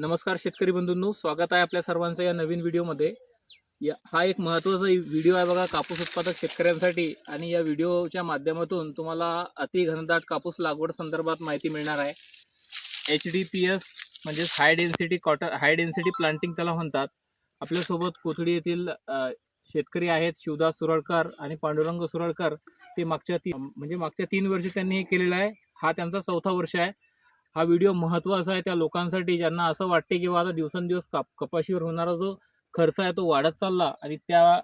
नमस्कार शेतकरी बंधूंनो स्वागत आहे आपल्या सर्वांचं या नवीन व्हिडिओमध्ये. या हा एक महत्त्वाचा व्हिडिओ आहे बघा कापूस उत्पादक शेतकऱ्यांसाठी. आणि या व्हिडिओच्या माध्यमातून तुम्हाला अति घनदाट कापूस लागवड संदर्भात माहिती मिळणार आहे. एच डी पी एस म्हणजेच high density cotton high density planting त्याला म्हणतात. आपल्यासोबत कोथडी येथील शेतकरी आहेत शिवदास सुरळकर आणि पांडुरंग सुरळकर. ते मागच्या ती म्हणजे मागच्या तीन वर्षी त्यांनी हे केलेलं आहे. हा त्यांचा चौथा वर्ष आहे. हा व्हिडिओ महत्त्वाचा आहे त्या लोकांसाठी. ज्यांना असं वाटते की बा आता दिवसेंदिवस काप कपाशीवर होणारा जो खर्च आहे तो वाढत चालला आणि त्या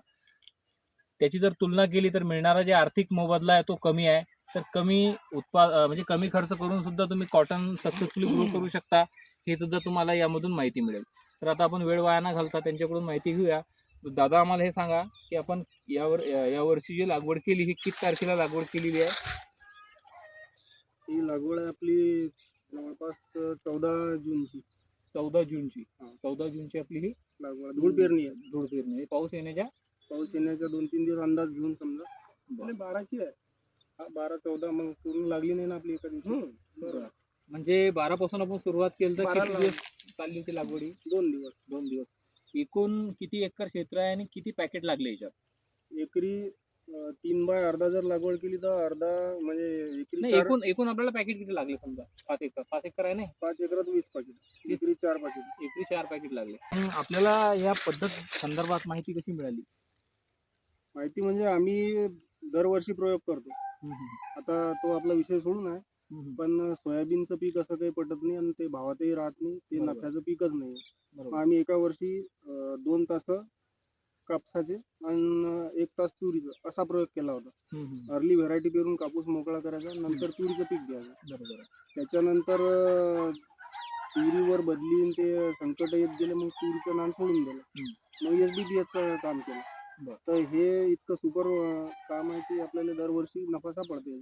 त्याची जर तुलना केली तर मिळणारा जे आर्थिक मोबदला आहे तो कमी आहे. तर कमी उत्पाद म्हणजे कमी खर्च करून सुद्धा तुम्ही कॉटन सक्सेसफुली ग्रो करू शकता. हे सुद्धा तुम्हाला यामधून माहिती मिळेल. तर आता आपण वेळ वाया न घालता त्यांच्याकडून माहिती घेऊया. दादा आम्हाला हे सांगा की आपण यावर या वर्षी जी लागवड केली ही किती तारखेला लागवड केलेली आहे? ही लागवड आहे आपली जवळपास चौदा जूनची. चौदा जूनची. चौदा जूनची आपली ही लागवड धूळ पेरणी आहे. धूळ पेरणी आहे. पाऊस येण्याच्या? पाऊस येण्याचा दोन तीन दिवस अंदाज घेऊन समजा. आणि बाराची आहे. हा, बारा चौदा मग पूर्ण लागली नाही ना आपली एका दिवशी. म्हणजे बारा. पासून आपण सुरुवात केली तर किती दिवस चालली होती लागवडी? दोन दिवस. दोन दिवस. एकूण किती एकर क्षेत्र आहे आणि किती पॅकेट लागले याच्यात? एकरी तीन बाय अर्धा जर लागवड केली तर अर्धा म्हणजे एकरी नाही चार एकूण एकूण आपल्याला पॅकेट किती लागले समजा? पाच एकर. पाच एकर आहे ना? पाच एकरात वीस पाकिट एकरी चार पाकिट एकरी चार पॅकेट लागले. आपल्याला या पद्धत संदर्भात माहिती कशी मिळाली? माहिती म्हणजे आम्ही दरवर्षी प्रयोग करतो. आता तो आपला विषय सोडून आहे. पण सोयाबीनचं पीक असं काही पटत नाही आणि ते भावातही राहत नाही. ते बरोबर. नफ्याचं पीकच नाही मग बरोबर. आम्ही एका वर्षी अं, दोन तास कापसाचे आणि एक तास तुरीचं असा प्रयोग केला होता. अर्ली व्हेरायटी पेरून कापूस मोकळा करायचा नंतर तुरीचं पीक घ्यायचं बरोबर. त्याच्यानंतर तुरीवर बदली ते संकट येत गेले मग तुरीचं नान सोडून दिलं मग एस डी एचचं काम केलं. तर हे इतकं सुपर काम आहे की आपल्याला दरवर्षी नफा सापडते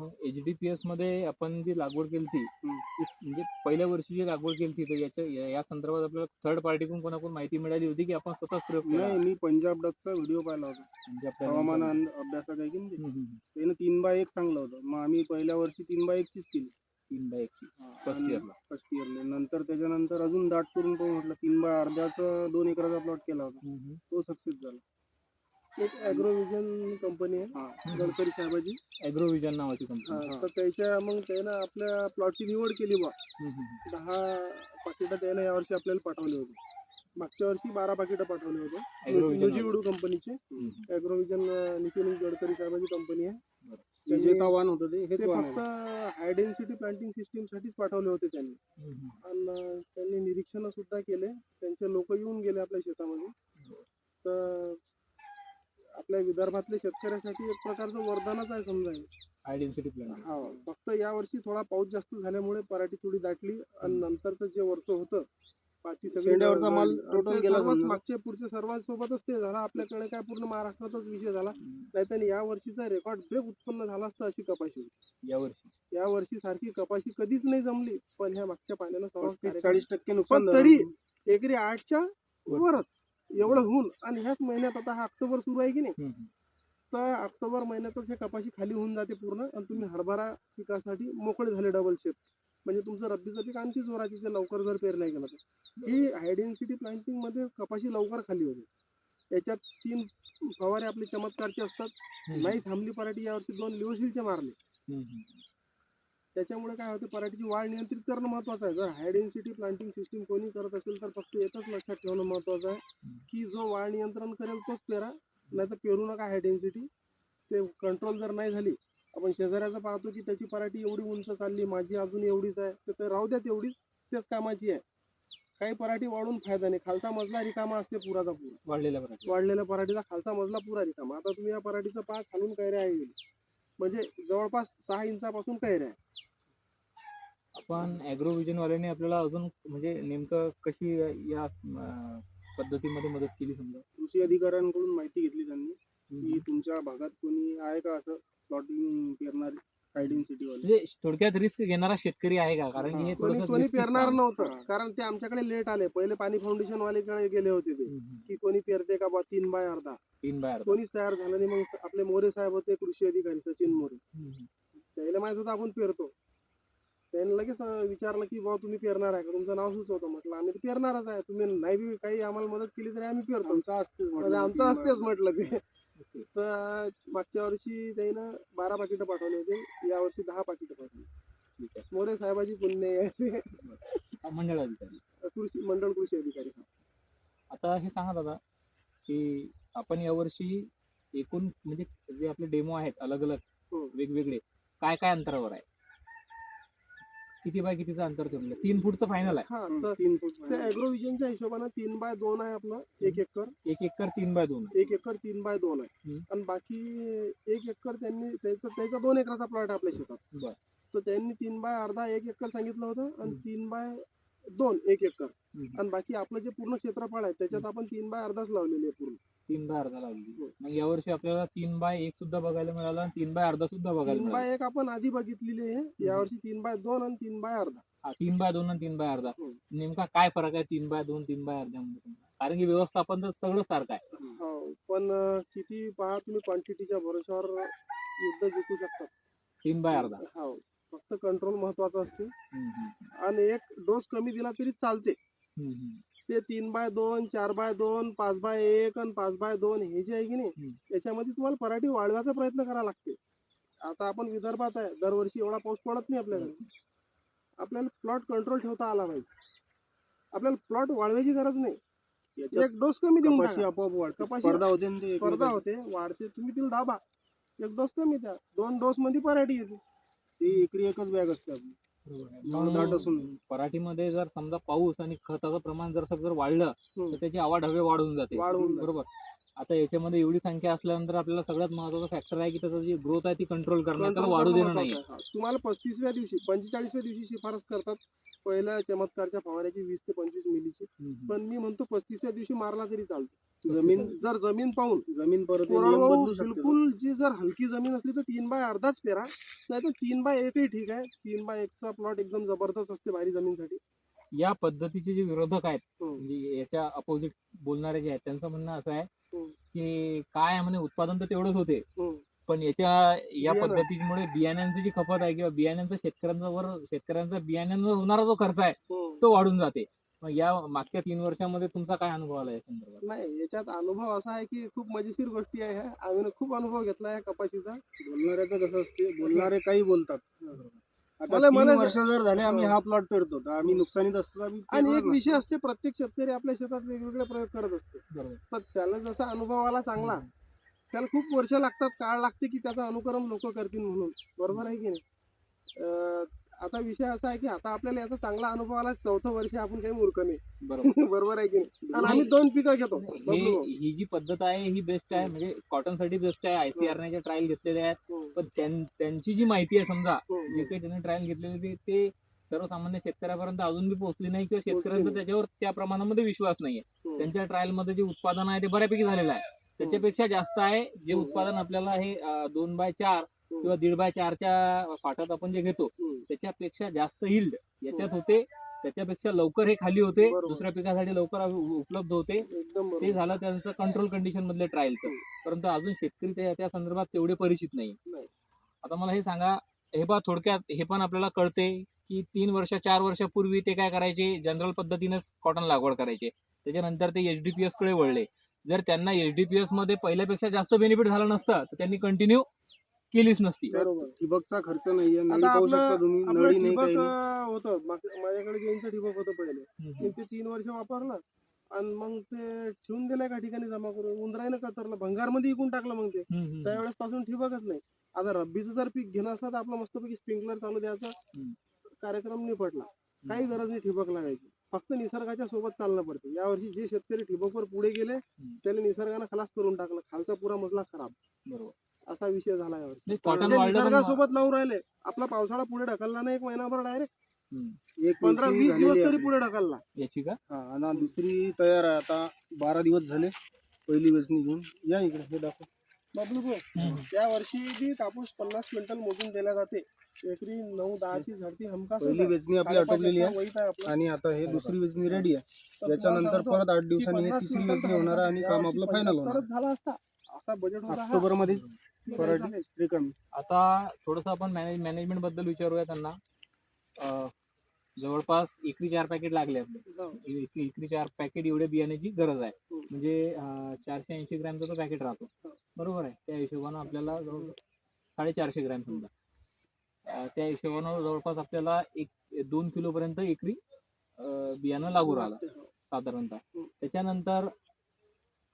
याच्यात. मग एच डी पी एसमध्ये आपण जी लागवड केली ती हम्म. म्हणजे पहिल्या वर्षी जी लागवड केली तर याच्या या- या संदर्भात आपल्याला थर्ड पार्टीकडून कोणाकडून माहिती मिळाली होती की आपण स्वतःच प्रयोग केला? नाही मी पंजाब डकचा व्हिडिओ पाहिला होता. म्हणजे हवामान अं- अभ्यासात आहे की नाही ते. हम्म, हम्म. त्यानं तीन बाय एक सांगलं होतं. मग आम्ही पहिल्या वर्षी तीन बाय एकचीच केली. तीन बाय एकची. फर्स्ट आणि इयरला फर्स्ट इयरला नंतर त्याच्यानंतर अजून दाट करून तो म्हटलं तीन बाय अर्ध्याचा दोन एकराचा प्लॉट केला होता. तो सक्सेस झाला. एक ॲग्रोविजन कंपनी आहे. गडकरी साहेबाची ॲग्रोविजन नावाची हा, कंपनी तर त्याच्या मग त्यानं आपल्या प्लॉटची निवड केली बा दहा पाकिटं त्यानं यावर्षी आपल्याला पाठवले होते. मागच्या वर्षी बारा पाकिटं पाठवले होते. नुजीवडू कंपनीचे ॲग्रोविजन नितीन गडकरी साहेबाची कंपनी आहे. विजेता वाहन होतं ते वाहन फक्त हाय डेन्सिटी प्लांटिंग सिस्टीम साठीच पाठवले होते त्यांनी. आणि त्यांनी निरीक्षण सुद्धा केले. त्यांचे लोक येऊन गेले आपल्या शेतामध्ये. तर आपल्या विदर्भातल्या शेतकऱ्यासाठी एक प्रकारचं वरदानच आहे समजा हे. हा फक्त या वर्षी थोडा पाऊस जास्त झाल्यामुळे पराठी थोडी दाटली आणि नंतरचं जे वरचं होतं पाती सगळी शेंड्यावरचा माल जळली. total ते गेला सर्वच समजा. मागच्या पुढच्या सर्वांसोबतच ते झालं आपल्याकडे काय पूर्ण महाराष्ट्रातच विषय झाला नाहीतर या वर्षीचा रेकॉर्ड ब्रेक उत्पन्न झाला असतं अशी कपाशी होती यावर्षी या वर्षी सारखी कपाशी कधीच नाही जमली पण ह्या मागच्या पाण्यानं सर्वात पस्तीस कार्यक्रम- चाळीस टक्के नुकसान पण झालं. तरी एकरी आठच्या वरच एवढं होऊन आणि ह्याच महिन्यात आता हा ऑक्टोबर सुरू आहे की नाही? तर ऑक्टोबर महिन्यातच हे कपाशी खाली होऊन जाते पूर्ण आणि तुम्ही हरभरा पिकासाठी मोकळे झाले डबल शेप म्हणजे तुमचं रब्बीचं पीक आणखी जोराचे ते लवकर जर पेरलं गेलं तर. ही हायडेन्सिटी प्लांटिंगमध्ये कपाशी लवकर खाली होते. याच्यात तीन फवारे आपले चमत्कारचे असतात. नाही थांबली पराठी यावर्षी दोन लिओशिलचे मारले. त्याच्यामुळे काय होते पराठीची वाढ नियंत्रित करणं महत्वाचं आहे. जर हाय डेन्सिटी प्लांटिंग सिस्टीम कोणी करत असेल तर फक्त एकच लक्षात ठेवणं महत्वाचं आहे की जो वाढ नियंत्रण करेल तोच पेरा नाही तर पेरू नका हाय डेन्सिटी ते कंट्रोल जर नाही झाली आपण शेजाऱ्याचं पाहतो की त्याची पराठी एवढी उंच चालली माझी अजून एवढीच आहे तर ते राहू द्या तेवढीच तेच कामाची आहे. काही पराठी वाढून फायदा नाही. खालचा मजला रिकामा असते पुराचा पुरा. वाढलेल्या प्रकारचे वाढलेल्या पराठीचा खालचा मजला पुरा रिकामा. आता तुम्ही या पराठीचा पाक खालून कैऱ्या आहे म्हणजे जवळपास सहा इंचापासून कैऱ्या आहे. आपण ॲग्रोविजन वाल्याने आपल्याला अजून म्हणजे नेमकं कशी या अं, पद्धतीमध्ये मदत केली समजा? कृषी अधिकाऱ्यांकडून माहिती घेतली त्यांनी की तुमच्या भागात कोणी आहे का असं प्लॉटिंग पेरणारी हायडिंग सिटीवाले म्हणजे थोडक्यात रिस्क घेणारा शेतकरी आहे का? कारण की हे कोणी थोडंसं कोणी risky पेरणार काम. नव्हतं. कारण ते आमच्याकडे लेट आले. पहिले पाणी फाउंडेशन वालेकडे गेले होते ते हम्म. की कोणी पेरते का बा तीन बाय अर्धा. तीन बाय. कोणीच तयार झालं नाही. मग आपले मोरे साहेब होते कृषी अधिकारी सचिन मोरे. हम्म. त्याला माहीत होतं आपण पेरतो. त्यांनी लगेच विचारलं की बाबा तुम्ही पेरणार आहे का? तुमचं नाव सुचवतं. म्हटलं आम्ही तर पेरणारच आहे. तुम्ही नाही बी काही आम्हाला मदत केली तरी आम्ही पेरतो. आमचं असतेच म्हटलं. म्हणजे आमचं असतेच म्हटलं ते. तर मागच्या वर्षी त्यानं बारा पाकिटं पाठवले होते. या वर्षी दहा पाकिटं पाठवली. ठीक आहे. मोरे साहेबाची पुण्य आहे. ते मंडळ अधिकारी. कृषी मंडळ कृषी अधिकारी. आता हे सांगा दादा की आपण यावर्षी एकूण म्हणजे जे आपले डेमो आहेत अलग अलग हो. वेगवेगळे काय काय अंतरावर आहे? किती बाय कितीचं अंतर ठेवलेलं आहे? तीन फूटचं फायनल आहे हा हं, तर तीन फूट त्या ॲग्रोविजनच्या हिशोबानं तीन बाय दोन आहे आपलं एक एकर एक एकर तीन बाय दोन आहे. एक एकर तीन बाय दोन आहे हम्म. आणि बाकी एक एकर त्यांनी त्याचा त्याचा दोन एकराचा प्लॉट आहे आपल्या शेतात बर. तर त्यांनी तीन बाय अर्धा एक एकर सांगितलं होतं आणि हम्म. तीन बाय दोन एक एकर हम्म. आणि बाकी आपलं जे पूर्ण क्षेत्रफळ आहे त्याच्यात आपण तीन बाय अर्धाच लावलेली आहे पूर्ण तीन बाय अर्धा लावली हो. मग यावर्षी आपल्याला तीन बाय एक सुद्धा बघायला मिळालं आणि तीन बाय अर्धा सुद्धा बघायला तीन मिळालं. बाय एक आपण आधी बघितलेली आहे. यावर्षी तीन बाय दोन आणि तीन बाय अर्धा. हा, तीन बाय दोन आणि तीन बाय अर्धा. हो. नेमका काय फरक आहे तीन बाय दोन तीन बाय अर्ध्यामध्ये तुम्हाला? कारण की व्यवस्थापन तर सगळं सारखं आहे. हो पण अं, किती पहा तुम्ही क्वांटिटीच्या भरोश्यावर युद्ध जिंकू शकता तीन बाय अर्धा. हो फक्त कंट्रोल महत्वाचं असते. हम्म, हम्म, आणि एक डोस कमी दिला तरी चालते. हम्म, हम्म. ते तीन बाय दोन चार बाय दोन पाच बाय एक आणि पाच बाय दोन हे जे आहे की नाही हम्म. याच्यामध्ये तुम्हाला पराठी वाढवायचा प्रयत्न करावा लागते. आता आपण विदर्भात आहे दरवर्षी एवढा पाऊस पडत नाही आपल्याकडे. आपल्याला प्लॉट कंट्रोल ठेवता आला पाहिजे. आपल्याला प्लॉट वाढवायची गरज नाही. एक डोस कमी देऊन. आपोआप वाढते. कपाशी- स्पर्धा होते ते स्पर्धा. होते वाढते. तुम्ही तिला दाबा. एक डोस कमी द्या. दोन डोस मध्ये पराठी येते. ती एकरी एकच बॅग असते आपली. दाट असून. मग पराठीमध्ये जर समजा पाऊस आणि खताचं प्रमाण जर जर वाढलं. तर त्याची आवाढ हवे वाढून जाते. वाढून. बरोबर? आता याच्यामध्ये एवढी संख्या असल्यानंतर आपल्याला सगळ्यात महत्त्वाचा फॅक्टर आहे की त्याचं जी ग्रोथ आहे ती कंट्रोल करणं त्याला कंट्रोल वाढू करणं देणं नाही. तुम्हाला पस्तीसव्या दिवशी पंचेचाळीसव्या दिवशी शिफारस करतात. पहिल्या चमत्कारच्या फवाऱ्याची वीस ते पंचवीस मिलीची. पण मी म्हणतो पस्तीसव्या दिवशी मारला तरी चालतो. जमीन जर जमीन पाहून जमीन परत नियम कोरडवाहू बदलू शकते बिलकुल जी जर हलकी जमीन असली तर तीन बाय अर्धाच पेरा नाही तर तीन बाय एकही ठीक आहे तीन बाय एकचा प्लॉट एकदम जबरदस्त असते भारी जमीनसाठी या पद्धतीचे जे विरोधक आहेत हो. म्हणजे याच्या अपोजिट बोलणारे जे आहेत त्यांचं म्हणणं असं आहे हो. की काय आहे म्हणे उत्पादन तर तेवढंच होते हम्म. पण याच्या या बियाणं. पद्धतीमुळे बियाण्यांची जी खपत आहे किंवा बियाण्यांचा शेतकऱ्यांवर शेतकऱ्यांचा बियाण्यांवर होणारा जो खर्च आहे हम्म. तो वाढून जाते मग या मागच्या तीन वर्षामध्ये तुमचा काय अनुभव आला या संदर्भात? नाही याच्यात अनुभव असा आहे की खूप मजेशीर गोष्टी आहे. ह्या. आम्ही खूप अनुभव घेतला आहे कपाशीचा. बोलणाऱ्याचं कसं असते बोलणारे काही बोलतात. आता मला- तीन मला- वर्ष जर झाले आम्ही हो. प्लॉट पेरतो. तर आम्ही नुकसानीत असतो आम्ही आणि पेरणार एक विषय नसतो. असते प्रत्येक शेतकरी आपल्या शेतात वेगवेगळे प्रयोग करत असते. बरोबर. पण त्याला जसा अनुभव आला चांगला त्याला खूप वर्ष लागतात काळ लागते की त्याचं अनुकरण लोक करतील म्हणून. बरोबर आहे की नाही? अं, आता विषय असा आहे की आता आपल्याला याचा चांगला अनुभव आला चौथं वर्ष आपण काही मूर्ख नाही. बरोबर. बरोबर आहे की नाही? आणि आम्ही दोन पिकं घेतो. हे बबलू. ही जी पद्धत आहे ही बेस्ट आहे. म्हणजे कॉटनसाठी बेस्ट आहे आयसीआर चे ट्रायल घेतलेले आहेत. हो, पण त्यां- त्यांची जी माहिती आहे समजा हो, जे काही त्यांनी ट्रायल घेतलेले ते ते सर्वसामान्य शेतकऱ्यापर्यंत अजून बी पोहोचली नाही किंवा शेतकऱ्यांचा नाही. त्याच्यावर त्या प्रमाणामध्ये विश्वास नाहीये. हो. त्यांच्या ट्रायलमध्ये जे उत्पादन आहे ते बऱ्यापैकी झालेलं आहे. त्याच्यापेक्षा जास्त आहे. जे हो. उत्पादन आपल्याला हे अं, दोन बाय चार हो. किंवा दीड बाय चारच्या फाटात आपण जे घेतो. त्याच्यापेक्षा जास्त हिल्ड याच्यात होते. त्याच्यापेक्षा लवकर हे खाली होते. दुसऱ्या पिकासाठी लवकर उपलब्ध होते. ते झालं त्यांचं कंट्रोल कंडिशन मधले ट्रायलचं परंतु अजून शेतकरी त्या संदर्भात तेवढे परिचित नाही. आता मला हे सांगा हे बा थोडक्यात हे पण आपल्याला कळते की तीन वर्ष चार वर्षापूर्वी ते काय करायचे? जनरल पद्धतीनेच कॉटन लागवड करायचे. त्याच्यानंतर ते एच डी पी कडे वळले. जर त्यांना एच डी पी एसमध्ये पहिल्यापेक्षा जास्त बेनिफिट झालं नसतं तर त्यांनी कंटिन्यू केलीच नसती. बरोबर. ठिबकचा खर्च नाहीये नळी आता पाहू आपलं- शकता तुम्ही आपलं नळी नाही ठिबक काही नाही. अं, होतं. माग- माझ्याकडे गेनचं ठिबक होतं पहिले. मी ते तीन वर्ष वापरलं. आणि मग ते ठेवून दिलं एका ठिकाणी जमा करून. उंदराईनं कतरलं. भंगारमध्ये विकून टाकलं मग ते. हम्म, हम्म. त्यावेळेस पासून ठिबकच नाही. आता रब्बीचं जर पीक घेणं असलं तर आपलं मस्तपैकी स्प्रिंकलर चालू द्यायचा. हम्म. कार्यक्रम निपटला काही गरज नाही ठिबक लागायची. फक्त निसर्गाच्या सोबत चालणं पडते. यावर्षी जे शेतकरी ठिबकवर पुढे गेले त्याला निसर्गानं खलास करून टाकलं. खालचा पुरा मजला खराब. बरोबर. असा विषय झाला जे वाढलं पण- निसर्गासोबत लावून राहिले आपला पावसाळा पुढे ढकलला नाही एक महिनाभर डायरेक्ट हम्म. एक पंधरा वीस दिवस तरी. पुढे ढकलला. याची का? हा आणि दुसरी तयार आहे आता बारा दिवस झाले पहिली वेचणी घेऊन. या इकडे हे दाखव. बबलू भाऊ हम्म. या वर्षी बी कापूस पन्नास क्विंटल मोजून दिला जाते एकरी नऊ दहाची झडती हमखास पहिली वेचणी आपली आटोपलेली आहे. वहीत आहे आपलं. आणि आता हे दुसरी वेचणी रेडी आहे. तर याच्यानंतर तुम्हाला सांगतो परत आठ की दिवसांनी हे पन्नास तिसरी क्विंटल वेचणी होणार आहे आणि या काम वर्षी आपलं फायनल होणार झाला असता. असा बजेट होता हा. ऑक्टोबरमध्ये पराठी चालेल. रिकामी आता थोडस आपण मॅनेज मॅनेजमेंटबद्दल विचारूया त्यांना अं, जवळपास एकरी चार पॅकेट लागले आपले हो. एकरी एकरी चार पॅकेट एवढ्या बियाण्याची गरज आहे हो. म्हणजे अं, चारशे ऐंशी ग्रॅमचा तो पॅकेट राहतो हो. बरोबर आहे त्या हिशोबानं आपल्याला जवळ साडेचारशे ग्रॅम समजा अं, त्या हिशोबानं जवळपास आपल्याला एक दोन किलो पर्यंत एकरी अं, बियाणं लागू राहिलं हो. साधारणतः हम्म. त्याच्यानंतर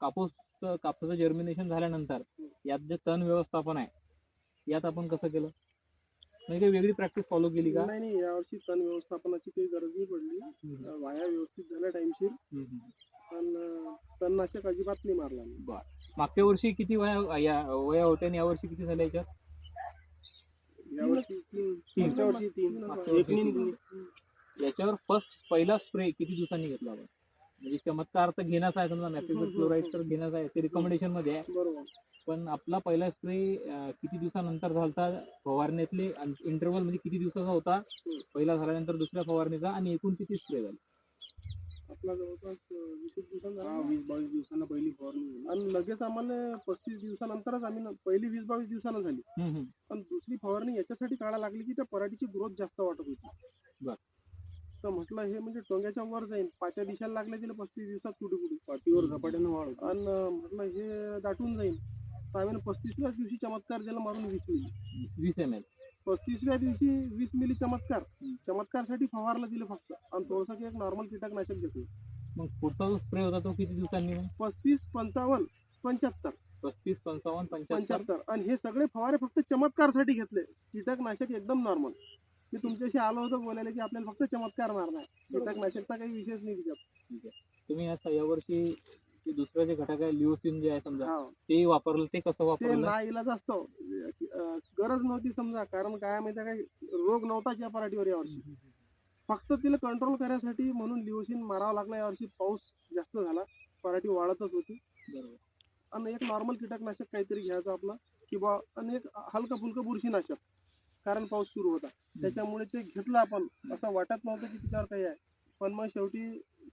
कापूस कापसाचं जर्मिनेशन झाल्यानंतर. यात जे तण व्यवस्थापन आहे यात आपण कसं केलं? म्हणजे काही वेगळी प्रॅक्टिस फॉलो केली का? नाही नाही यावर्षी तण व्यवस्थापनाची काही गरज नाही पडली. वाया व्यवस्थित झाल्या टाइमशीर. पण तणनाशक अजिबात नाही मारला मी. मागच्या वर्षी किती वया या वया होत्या आणि यावर्षी किती झाल्या याच्यात? यावर्षी वर्षी मागच्या वर्षी तीन. याच्यावर फर्स्ट पहिला स्प्रे किती दिवसांनी घेतला आपण? म्हणजे चमत्कार तर घेण्याचा आहे समजा हम्म, क्लोराईड. तर घेण्याचा आहे ते रिकमेंडेशनमध्ये आहे बरोबर पण आपला पहिला स्प्रे किती दिवसानंतर झालता फवारणीतले इंटरव्हल म्हणजे किती दिवसाचा होता पहिला झाल्यानंतर दुसऱ्या फवारणीचा आणि एकूण किती स्प्रे झाले आपला जवळपास वीस एक हा झाला. वीस बावीस दिवसांना पहिली फवारणी झाली. आणि लगेच आम्हाला पस्तीस दिवसानंतरच आम्ही न- पहिली वीस बावीस दिवसानं झाली हम्म, हम्म. पण दुसरी फवारणी याच्यासाठी काढा लागली की त्या पराठीची ग्रोथ जास्त वाटत होती बर. तर म्हटलं हे म्हणजे टोंग्याच्या वर जाईल पात्या दिशायला लागले तिला पस्तीस दिवसात कुठे कुठे. पाठीवर झपाट्यानं वाढ होती. आणि म्हटलं हे दाटून जाईल तर आम्ही पस्तीसव्याच दिवशी चमत्कार दिला मारून वीस मिली. वीस- वीस एम एल पस्तीसव्या दिवशी वीस मिली चमत्कार. हम्म. चमत्कारसाठी फवारला दिलं फक्त. आणि थोडंसं एक नॉर्मल कीटकनाशक घेतलं. मग पुढचा जो स्प्रे होता तो किती दिवसांनी मग? पस्तीस पंचावन्न पंच्याहत्तर. पस्तीस पंचावन्न पंच्याहत्तर? पंच्याहत्तर. आणि हे सगळे फवारे फक्त चमत्कारसाठी घेतले. कीटकनाशक एकदम नॉर्मल मी तुमच्याशी आलो होतो बोलायला की आपल्याला फक्त चमत्कार मारणार. कीटकनाशकचा काही विषयच नाही तिच्यात तुम्ही आता यावर्षी ते दुसरं जे घटक आहे लिओसिन जे आहे समजा हा. ते वापरलं ते कसं ते वापरलं? ना इलाज असतो. अं, गरज नव्हती समजा कारण काय माहिती काय रोग नव्हताच या पराठीवर यावर्षी. फक्त तिला कंट्रोल करायसाठी म्हणून लिओसिन मारावं लागला यावर्षी. पाऊस जास्त झाला. पराठी वाढतच होती. बरोबर. आणि एक नॉर्मल कीटकनाशक काहीतरी घ्यायचं आपला किंवा आणि एक हलकं फुलकं बुरशीनाशक. कारण पाऊस सुरू होता. त्याच्यामुळे ते घेतलं आपण. असं वाटत नव्हतं की तिच्यावर काही आहे. पण मग शेवटी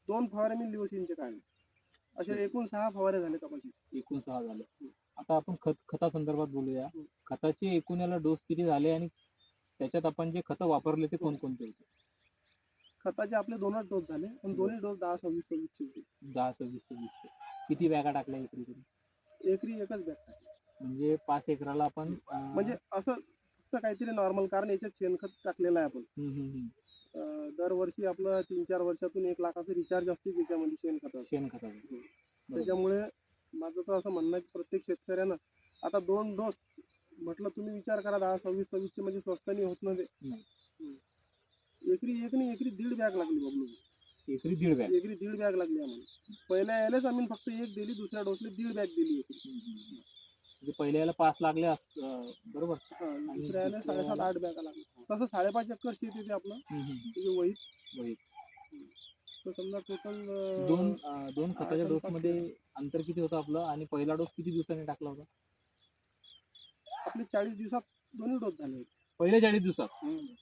दोन फवारे मी लिओसिनचे काढले. असे एकूण सहा फवारे झाले कपाशी एकूण सहा झाले. आता आपण खत खता संदर्भात बोलूया. खताचे एकूण याला डोस किती झाले आणि त्याच्यात आपण जे खतं वापरले ते कोणकोणते होते? खताचे आपले दोनच डोस झाले. आणि दोन्ही डोस दहा सव्वीस सव्वीसचे होते. दहा सव्वीस सव्वीस. किती बॅगा टाकल्या एकरी एकरी एकच बॅग टाकली. म्हणजे पाच एकराला आपण म्हणजे असं फक्त काहीतरी नॉर्मल कारण याच्यात शेणखत टाकलेलं आहे आपण. अं, दरवर्षी आपलं तीन चार वर्षातून एक लाखाचं रिचार्ज असते त्याच्यामध्ये शेणखताचं बरोबर. त्याच्यामुळे माझं तर असं म्हणणं आहे की प्रत्येक शेतकऱ्यानं आता दोन डोस म्हटलं तुम्ही विचार करा दहा सव्वीस सव्वीसचे म्हणजे स्वस्तानी होत नाही. हम्म. एकरी एक नाही एकरी दीड बॅग लागली बबलू एकरी दीड बॅग एकरी दीड बॅग लागली आम्हाला. पहिल्या यायलाच आम्ही फक्त एक दिली दुसऱ्या डोसला दीड बॅग दिली एकरी. म्हणजे पहिल्या याला पाच लागले अस- अं, बरोबर? दुसऱ्या साडेसात आठ बॅगा लागल्या. तसं साडेपाच एकर शेत येते आपलं. हम्म, हम्म. म्हणजे वहीत. वही. तर समजा टोटल दोन अं, दोन खताच्या आठ आणि डोस पाच मध्ये अंतर किती होतं आपलं? आणि पहिला डोस किती दिवसांनी टाकला होता? आपले चाळीस दिवसात दोन्ही डोस झाले होते. पहिल्या चाळीस दिवसात.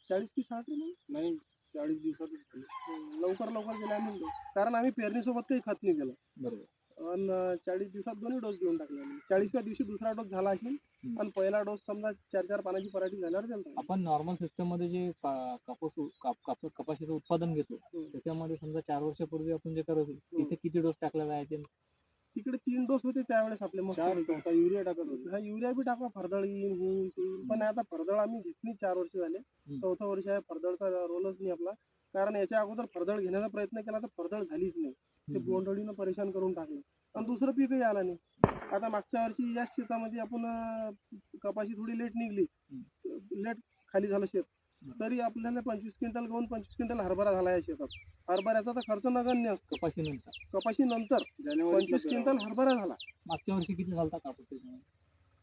चाळीस की साठ मग? नाही चाळीस. हम्म, लवकर लवकर गेले आम्ही डोस कारण आम्ही पेरणीसोबत काही खत नाही केलं बरोबर. आणि चाळीस दिवसात दोन्ही डोस देऊन टाकले चाळीसव्या दिवशी दुसरा डोस झाला असेल. आणि पहिला डोस समजा चार चार पानाची पराठी झाल्यावर आपण नॉर्मल सिस्टममध्ये जे कापूस काप- कापूस कपाशीचं उत्पादन घेतो. त्याच्यामध्ये समजा चार वर्षापूर्वी आपण जे करत तिथे किती डोस टाकला जायचे तिकडे तीन डोस होते त्यावेळेस आपले. चौथा युरिया टाकत होते. हा युरिया बी टाकवा फरदळ येईन हे येईन. पण आता फरदळ आम्ही घेतली चार वर्ष झाले. चौथं वर्ष आहे फरदळचा रोलच नाही आपला. कारण याच्या अगोदर फरदळ घेण्याचा प्रयत्न केला तर फरदळ झालीच नाही. ते बोंडअळीनं परेशान करून टाकलं. आणि दुसरं पीकही आलं नाही. आता मागच्या वर्षी याच शेतामध्ये आपण कपाशी थोडी लेट निघली. लेट खाली झालं शेत. तरी आपल्याला पंचवीस क्विंटल गहून पंचवीस क्विंटल हरभरा झाला या शेतात. हरभऱ्याचा तर खर्च नगण्य असतो. कपाशी नंतर. कपाशी नंतर. पंचवीस. क्विंटल हरभरा झाला. मागच्या वर्षी किती झालता कापूस?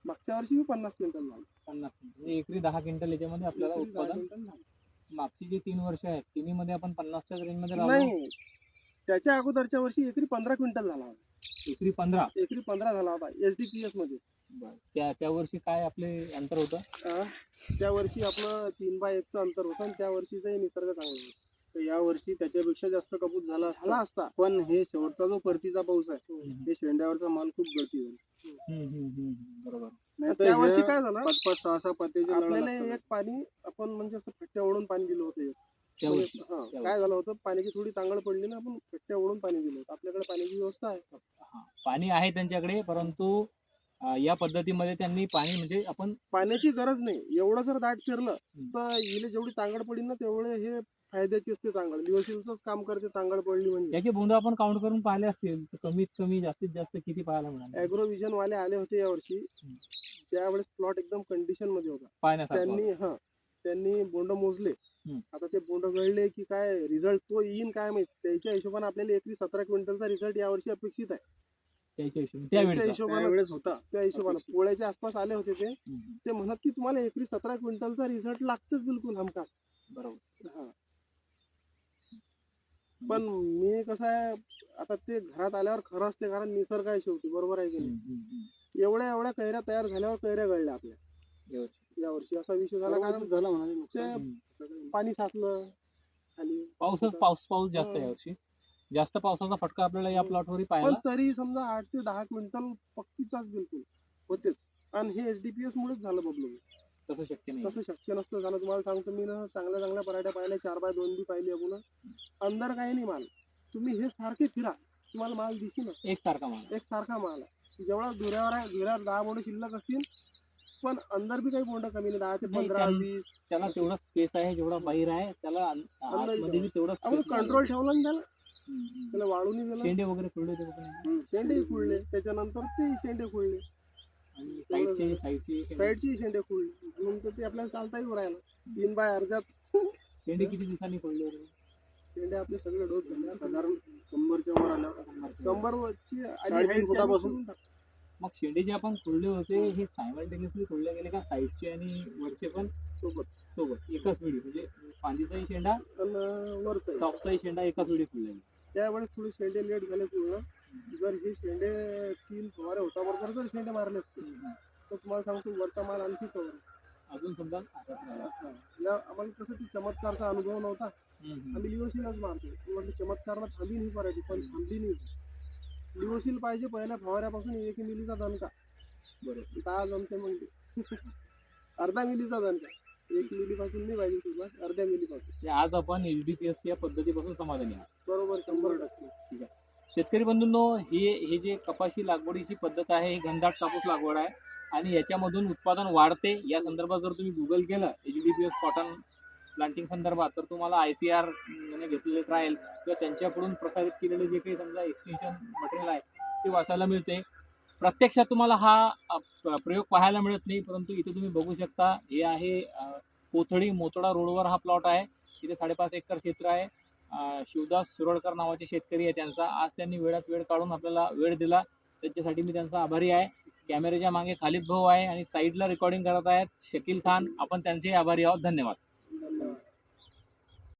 मागच्या वर्षी बी पन्नास क्विंटल झाला. पन्नास म्हणजे एकरी दहा क्विंटल याच्यामध्ये आपल्याला उत्पादन क्विंटल झाला. मागची जे तीन वर्ष आहेत तिन्ही मध्ये आपण पन्नासच्या रेंजमध्ये नाही त्याच्या अगोदरच्या वर्षी एकरी पंधरा क्विंटल झाला होता. एकरी पंधरा? एकरी पंधरा झाला होता एस डी पी एसमध्ये. त्या त्या वर्षी काय आपले अंतर होतं? अं, त्या वर्षी आपलं तीन बाय एकचं अंतर होतं आणि त्या वर्षीचाही निसर्ग चांगला होता. तर या वर्षी त्याच्यापेक्षा जास्त कापूस झाला झाला असता. पण हे शेवटचा जो परतीचा पाऊस आहे हे शेंड्यावरचा माल खूप गळती झाला. बरोबर. त्या वर्षी काय झालं? पाच पाच सहा सहा आपल्याला. एक पाणी आपण म्हणजे असं फट्ट्या ओढून पाणी दिलं होतं म्हणजे, हा, काय झालं होतं? पाण्याची थोडी तांगड पडली ना आपण कट्ट्या ओढून पाणी दिलं होतं. आपल्याकडे पाण्याची व्यवस्था आहे. हा, पाणी आहे त्यांच्याकडे परंतु या पद्धतीमध्ये त्यांनी पाणी म्हणजे आपण पाण्याची गरज नाही. एवढं जर दाट फिरलं. तर हिले जेवढी तांगड पडली ना तेवढे हे फायद्याची असते तांगड लिओसिलच काम करते तांगड पडली म्हणजे. याचे बोंड आपण काउंट करून पाहिले असतील तर कमीत कमी जास्तीत जास्त किती पाहायला मिळाले अॅग्रोविजन वाले आले होते यावर्षी. ज्यावेळेस प्लॉट एकदम कंडिशनमध्ये होता त्यांनी हा त्यांनी बोंड मोजले. आता ते बोंड गळले की काय रिझल्ट तो येईन काय माहीत. त्याच्या हिशोबाने आपल्याला एकवीस सतरा क्विंटलचा रिझल्ट यावर्षी अपेक्षित आहे. त्याच्या हिशोबाने त्यावेळेस होता. त्या हिशोबाने. पोळ्याच्या आसपास आले होते ते. ते म्हणत की तुम्हाला एकवीस सतरा क्विंटलचा रिझल्ट लागतेच बिलकुल हमखास. बरोबर. हा. पण मी कसं आहे आता ते घरात आल्यावर खरं असते कारण निसर्ग आहे शेवटी बरोबर आहे की नाही. एवढ्या एवढ्या कैऱ्या तयार झाल्यावर कैऱ्या गळल्या आपल्या यावर्षी. असा विषय झाला कारण झालं म्हणाले पाणी साचलं खाली पाऊसच पाऊस पाऊस जास्त आहे हा. यावर्षी जास्त पावसाचा फटका आपल्याला या. प्लॉटवर पण तरी समजा आठ ते दहा क्विंटल पक्कीचाच बिलकुल होतेच आणि हे एचडीपीएस मुळेच झालं बबलू तसं शक्य नाही. तसं शक्य नसतं झालं. तुम्हाला सांगतो मी ना चांगल्या चांगल्या पराठ्या पाहिल्या चार बाय दोन बी पाहिली आपण अंदर काही नाही माल. तुम्ही हे सारखे फिरा. तुम्हाला माल दिसेल एक सारखा माल. एक सारखा माल आहे. जेवढा धुऱ्यावर आहे धुऱ्यावर दहा बोंड शिल्लक असतील पण अंदर बी काही बोंड कमी नाही. दहा ते पंधरा वीस. त्याला तेवढा स्पेस आहे जेवढा बाहेर आहे त्याला तेवढा आपण कंट्रोल ठेवला ना त्याला. त्याला वाळून शेंडे वगैरे पण? शेंडे खुळले त्याच्यानंतर ते शेंडे खुळले आणि साईडचे साईडचे शेंडे. साईडची शेंडे खुळले म्हणून तर ते आपल्याला चालताही राहिलं. तीन बाय अर्ध्यात. शेंडे किती दिवसांनी खुलले होते? शेंडे आपले सगळे डोस झाले. साधारण कंबरच्या वर आल्यावर कंबरची आणि फुटापासून. मग शेंडे जे आपण खुलले होते हे सायमल्टेनियसली खुलले गेले का साईडचे आणि वरचे पण? सोबत. सोबत. एकाच वेळी. म्हणजे फांदीचाही शेंडा आणि वरच टॉपचाही शेंडा एकाच वेळी खुलला गेला. त्यावेळेस थोडे शेंडे लेट झाले पूर्ण जर हे शेंडे तीन जर शेंडे मारले असते तर तुम्हाला सांगतो वरचा माल आणखी कवर अजून समजा. आम्हाला कसं ती चमत्कारचा अनुभव नव्हता. आम्ही लिओसीलच मारतो चमत्कारला थांबी नाही करायची पण थांबली नाही. लिओसील पाहिजे पहिल्या फवाऱ्यापासून एक मिलीचा दणका. बरोबर. दहा जमते म्हणजे. अर्धा मिलीचा दणका. एक मिलीपासून नाही पाहिजे सुरुवात अर्ध्या मिलीपासून. ते आज आपण एच डी पी एस या पद्धतीपासून समाधानी आहात. बरोबर शंभर टक्के. शेतकरी बंधूंनो ही हे जे कपाशी लागवडीची पद्धत आहे ही घनदाट कापूस लागवड आहे. आणि याच्यामधून उत्पादन वाढते. या संदर्भात जर तुम्ही गुगल केलं H D P S cotton planting संदर्भात तर तुम्हाला आय सी आर घेतलेले ट्रायल किंवा त्यांच्याकडून प्रसारित केलेले जे काही समजा एक्सटेन्शन मटेरियल आहे ते वाचायला मिळते. प्रत्यक्षात तुम्हाला हा प्रयोग पाहायला मिळत नाही परंतु इथे तुम्ही बघू शकता हे आहे कोथळी मोतडा रोडवर हा प्लॉट आहे. इथे साडेपाच एकर क्षेत्र आहे. शिवदास सुरळकर नावाचे शेतकरी आहे त्यांचा. आज त्यांनी वेळात वेळ काढून आपल्याला वेळ दिला. त्याच्यासाठी मी त्यांचा आभारी आहे. कॅमेऱ्याच्या मागे खालिद भाऊ आहे आणि साईडला रेकॉर्डिंग करत आहेत शकील खान. आपण त्यांचेही आभारी आहोत. धन्यवाद.